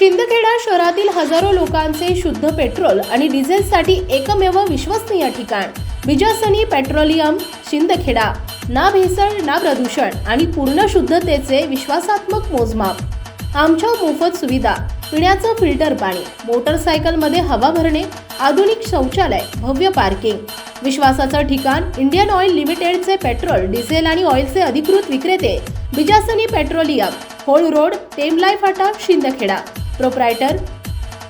शिंदखेडा शहरातील हजारो लोकांचे शुद्ध पेट्रोल आणि डिझेलसाठी एकमेव विश्वसनीय ठिकाण. बिजासनी पेट्रोलियम शिंदखेडा. ना भेसळ ना प्रदूषण आणि पूर्ण शुद्धतेचे विश्वासात्मक मोजमाप. आमच्या मोफत सुविधा पिण्याचं फिल्टर पाणी मोटरसायकलमध्ये हवा भरणे आधुनिक शौचालय भव्य पार्किंग. विश्वासाचं ठिकाण इंडियन ऑइल लिमिटेडचे पेट्रोल डिझेल आणि ऑइलचे अधिकृत विक्रेते बिजासनी पेट्रोलियम होळ रोड टेमलाई फाटा Shindkheda. Proprietor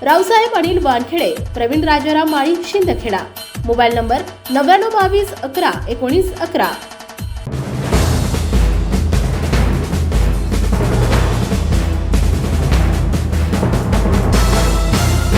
Raosaheb Anil Wankhede Pravin Rajaram Mali Shindkheda. Mobile number नव्याण्णव बावीस अकरा एकोणीस अकरा.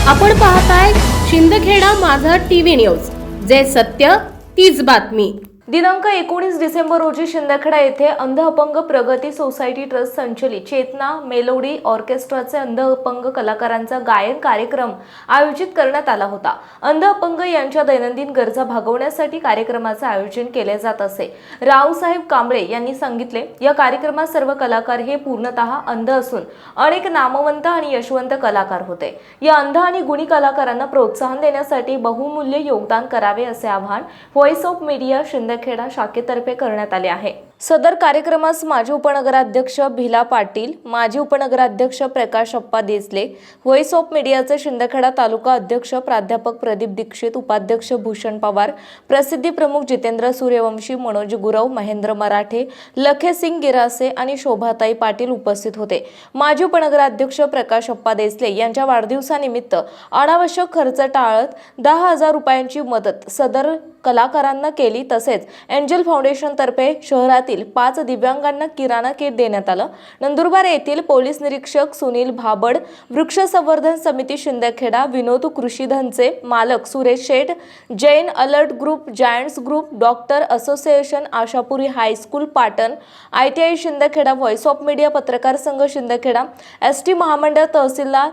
आपण पाहताय शिंदखेडा माझा टीव्ही न्यूज. जे सत्य तीच बातमी. दिनांक एकोणीस डिसेंबर रोजी शिंदखेडा येथे अंध अपंग प्रगती सोसायटी ट्रस्ट संचलित चेतना मेलोडी ऑर्केस्ट्राचे अंध अपंग कलाकारांचा गायन कार्यक्रम आयोजित करण्यात आला होता. अंध अपंग यांच्या दैनंदिन गरजा भागवण्यासाठी कार्यक्रमाचे आयोजन केले जात असे. रावसाहेब कांबळे यांनी सांगितले या कार्यक्रमात सर्व कलाकार हे पूर्णतः अंध असून अनेक नामवंत आणि यशवंत कलाकार होते. या अंध आणि गुणी कलाकारांना प्रोत्साहन देण्यासाठी बहुमूल्य योगदान करावे असे आवाहन व्हॉइस ऑफ मीडिया शिंदखेडा शाखेतर्फे करण्यात आले आहे. सदर कार्यक्रमास माजी उपनगराध्यक्ष भिला पाटील माजी उपनगराध्यक्ष प्रकाश अप्पा देसले व्हॉइस ऑफ मीडियाचे शिंदखेडा तालुका अध्यक्ष प्राध्यापक प्रदीप दीक्षित उपाध्यक्ष भूषण पवार प्रसिद्धी प्रमुख जितेंद्र सूर्यवंशी मनोज गुरव महेंद्र मराठे लखेसिंग गिरासे आणि शोभाताई पाटील उपस्थित होते. माजी उपनगराध्यक्ष प्रकाश अप्पा देसले यांच्या वाढदिवसानिमित्त अनावश्यक खर्च टाळत दहा हजार रुपयांची मदत सदर कलाकारांना केली तसेच एंजल फाउंडेशनतर्फे शहरातील पाच दिव्यांगांना किराणा किट देण्यात आलं. नंदुरबार येथील पोलीस निरीक्षक सुनील भाबड वृक्ष संवर्धन समिती शिंदखेडा विनोद कृषीधनचे मालक Suresh Sheth Jain alert group giants group doctor association Ashapuri high school Patan I T I Shindkheda voice of media पत्रकार संघ शिंदखेडा एस टी महामंडळ तहसीलदार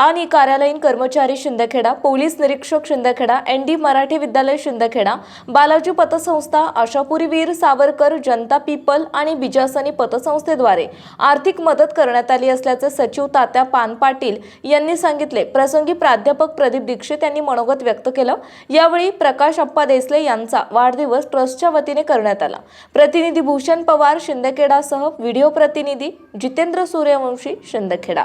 आणि कार्यालयीन कर्मचारी शिंदखेडा पोलीस निरीक्षक शिंदखेडा एन डी मराठी विद्यालय शिंदखेडा बालाजी पतसंस्था आशापुरी वीर सावरकर जनता पीपल आणि बिजासनी पतसंस्थेद्वारे आर्थिक मदत करण्यात आली असल्याचे सचिव तात्या पान पाटील यांनी सांगितले. प्रसंगी प्राध्यापक प्रदीप दीक्षित यांनी मनोगत व्यक्त केलं. यावेळी प्रकाश अप्पा देसले यांचा वाढदिवस ट्रस्टच्या वतीने करण्यात आला. प्रतिनिधी भूषण पवार शिंदखेडासह व्हिडिओ प्रतिनिधी जितेंद्र सूर्यवंशी शिंदखेडा.